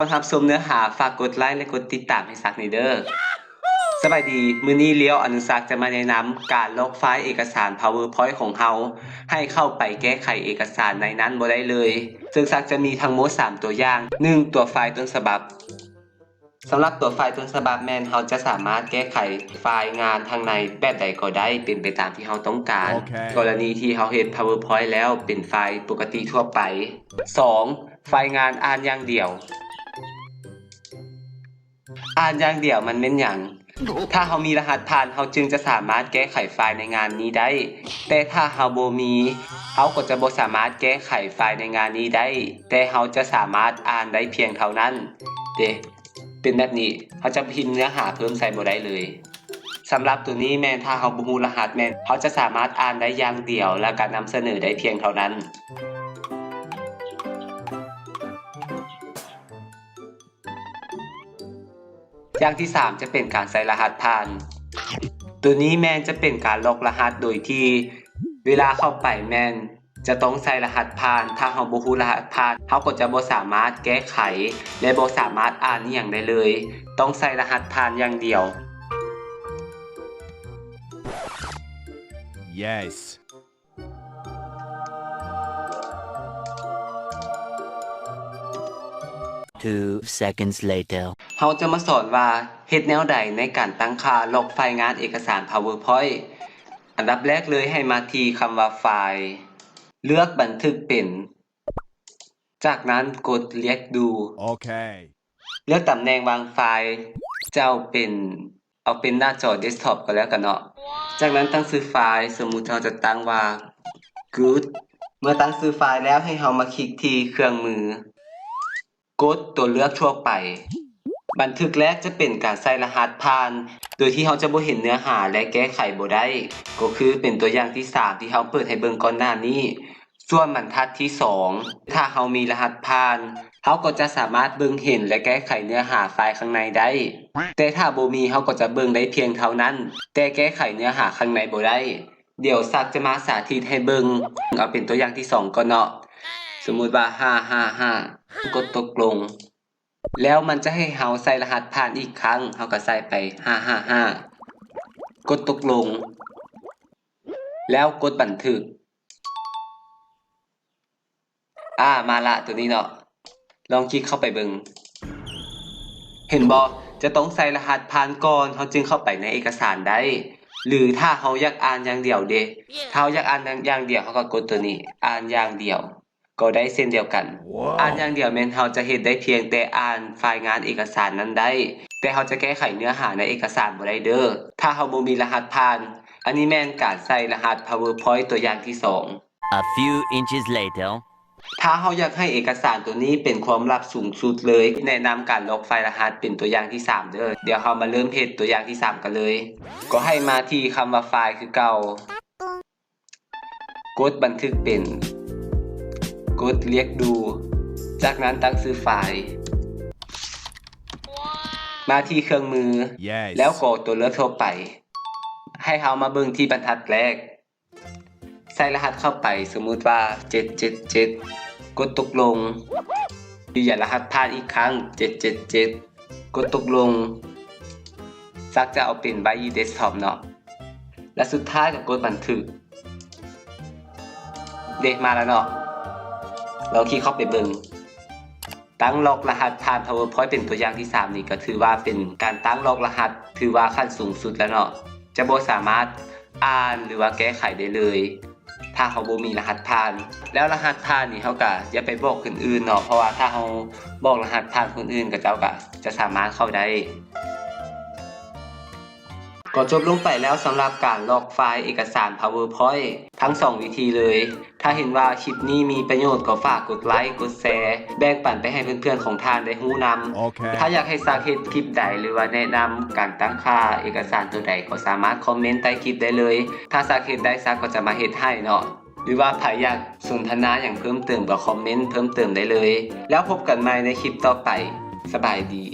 ก่อนรับชมเนื้อหาฝากกดไลค์และกดติดตามให้ซักในเด้อสบายดี มื้อนี้เลี้ยวอนุสักจะมาแนะนำการลอกไฟล์เอกสาร PowerPoint ของเฮาให้เข้าไปแก้ไขเอกสารในนั้นบ่ได้เลย ซึ่งซักจะมีทั้งหมด3ตัวอย่าง 1. ตัวไฟล์ต้นฉบับสำหรับตัวไฟล์ต้นฉบับแมนเฮาจะสามารถแก้ไขไฟล์งานทางในแบบใดก็ได้เป็นไปตามที่เฮาต้องการโอเคกรณีที่เฮาเฮ็ด PowerPoint แล้วเป็นไฟล์ปกติทั่วไป 2. ไฟล์งานอ่านอย่างเดียว อ่านอย่างเดียวมันเป็นอย่าง ถ้าเฮามีรหัสผ่านเฮาจึงจะสามารถแก้ไขไฟล์ในงานนี้ได้ แต่ถ้าเฮาโบมีเฮาก็จะบ่สามารถแก้ไขไฟล์ในงานนี้ได้ แต่เฮาจะสามารถอ่านได้เพียงเท่านั้น เดเป็นแบบนี้เฮาจะพิมพ์เนื้อหาเพิ่มใส่บ่ได้เลยสำหรับตัวนี้แม่นถ้าเฮาบ่ฮู้รหัสแม่นเฮาจะสามารถอ่านได้อย่างเดียวและการนำเสนอได้เพียงเท่านั้น อย่างที่ 3 จะเป็นการใส่รหัสผ่าน ตัวนี้แมนจะเป็นการล็อกรหัสโดยที่ เวลาเข้าไปแมนจะต้องใส่รหัสผ่าน ถ้าเราบ่ฮู้รหัสผ่านเราก็จะบ่สามารถแก้ไข และบ่สามารถอ่านอหย่างได้เลย ต้องใส่รหัสผ่านอย่างเดียว Yes. Two seconds later. เราจะมาสอนว่าเฮ็ดแนวใดในการตั้งค่าล็อกไฟล์งานเอกสาร PowerPoint อันดับแรกเลยให้มาที่คำว่าไฟล์ เลือกบันทึกเป็น จากนั้นกดเรียกดู Okay. เลือกตำแหน่งวางไฟล์ เจ้าเป็น เอาเป็นหน้าจอเดสก์ท็อปก็แล้วกันเนาะ จากนั้นตั้งชื่อไฟล์ สมมุติเราจะตั้งว่า good เมื่อตั้งชื่อไฟล์แล้วให้เรามาคลิกที่เครื่องมือ กดตัวเลือกทั่วไป บันทึกแรกจะเป็นการใส่รหัสผ่าน โดยที่เราจะบ่เห็นเนื้อหาและแก้ไขบ่ได้ ก็คือเป็นตัวอย่างที่ 3 ที่เราเปิดให้เบิ่งก่อนหน้านี้ ส่วนบรรทัดที่ 2 ถ้าเรามีรหัสผ่านเราก็จะสามารถเบิ่งเห็นและแก้ไขเนื้อหาไฟล์ข้างในได้ แต่ถ้าบ่มีเราก็จะเบิ่งได้เพียงเท่านั้น แต่แก้ไขเนื้อหาข้างในบ่ได้ เดี๋ยวซักจะมาสาธิตให้เบิ่งเอาเป็นตัวอย่างที่สองก่อนเนาะ สมมุติว่า555กดตกลง แล้วมันจะให้เฮาใส่รหัสผ่านอีกครั้งเฮาก็ใส่ไป555กดตกลง แล้วกดบันทึก อ่ามาละตัวนี้เนาะลองคลิกเข้าไปเบิงเห็นบ่จะต้องใส่รหัสผ่านก่อนเฮาจึงเข้าไปในเอกสารได้ หรือถ้าเฮาอยากอ่านอย่างเดียวเด้ถ้าเฮาอยากอ่านอย่างเดียวเฮาก็กดตัวนี้ อ่านอย่างเดียว ก็ได้เส้นเดียวกันอ่านอย่างเดียวแม่นเฮาจะเฮ็ดได้เพียงแต่อ่านไฟล์งานเอกสารนั้นได้ แต่เฮาจะแก้ไขเนื้อหาในเอกสารบ่ได้เด้อถ้าเฮาบ่มีรหัสผ่าน อันนี้แม่นการใส่รหัส PowerPoint ตัวอย่างที่สอง A few inches later. ถ้าเราอยากให้เอกสารตัวนี้เป็นความลับสูงสุดเลย แนะนำการลอกไฟล์รหัสเป็นตัวอย่างที่ 3 เด้อเดี๋ยวเรามาเริ่มเพจตัวอย่างที่ 3 กันเลย ก็ให้มาที่คำว่าไฟล์คือเก่ากดบันทึกเป็น กดเรียกดู จากนั้นตั้งชื่อไฟล์ มาที่เครื่องมือ Yes. แล้วกดตัวเลือกทั่วไป ให้เขามาเบิ่งที่บรรทัดแรก ใส่รหัสเข้าไปสมมุติว่า 777 กดตกลงยืนยันรหัสผ่านอีกครั้ง 777 กดตกลงซักจะเอาเป็นใบยีเดสก์ท็อปเนาะ และสุดท้ายก็กดบันทึก เด็กมาแล้วเนาะ เราคลิกเข้าไปเบิ่งตั้งล็อกรหัสผ่าน PowerPoint เป็นตัวอย่างที่ 3 นี่ก็ถือว่าเป็นการตั้งล็อกรหัส ถือว่าขั้นสูงสุดแล้วเนาะจะบ่สามารถอ่านหรือว่าแก้ไขได้เลย ถ้าเขาบ่มีรหัสผ่าน แล้วรหัสผ่านนี่เขาก็อย่าไปบอกคนอื่นเนาะเพราะว่าถ้าเขาบอกรหัสผ่านคนอื่นก็เจ้าก็จะสามารถเข้าได้ ก็จบลงไปแล้วสำหรับการลอกไฟล์เอกสาร PowerPoint ทั้ง 2 วิธีเลย ถ้าเห็นว่าคลิปนี้มีประโยชน์ก็ฝากกดไลค์ กดแชร์ แบ่งปันไปให้เพื่อนๆของท่านได้รู้นำ Okay. ถ้าอยากให้ซากเฮ็ดคลิปใดหรือว่าแนะนำการตั้งค่าเอกสารตัวใดก็สามารถคอมเมนต์ใต้คลิปได้เลย ถ้าซากเฮ็ดได้ซากก็จะมาเฮ็ดให้เนาะหรือว่าใครอยากสนทนาอย่างเพิ่มเติมก็คอมเมนต์เพิ่มเติมได้เลย แล้วพบกันใหม่ในคลิปต่อไป สบายดี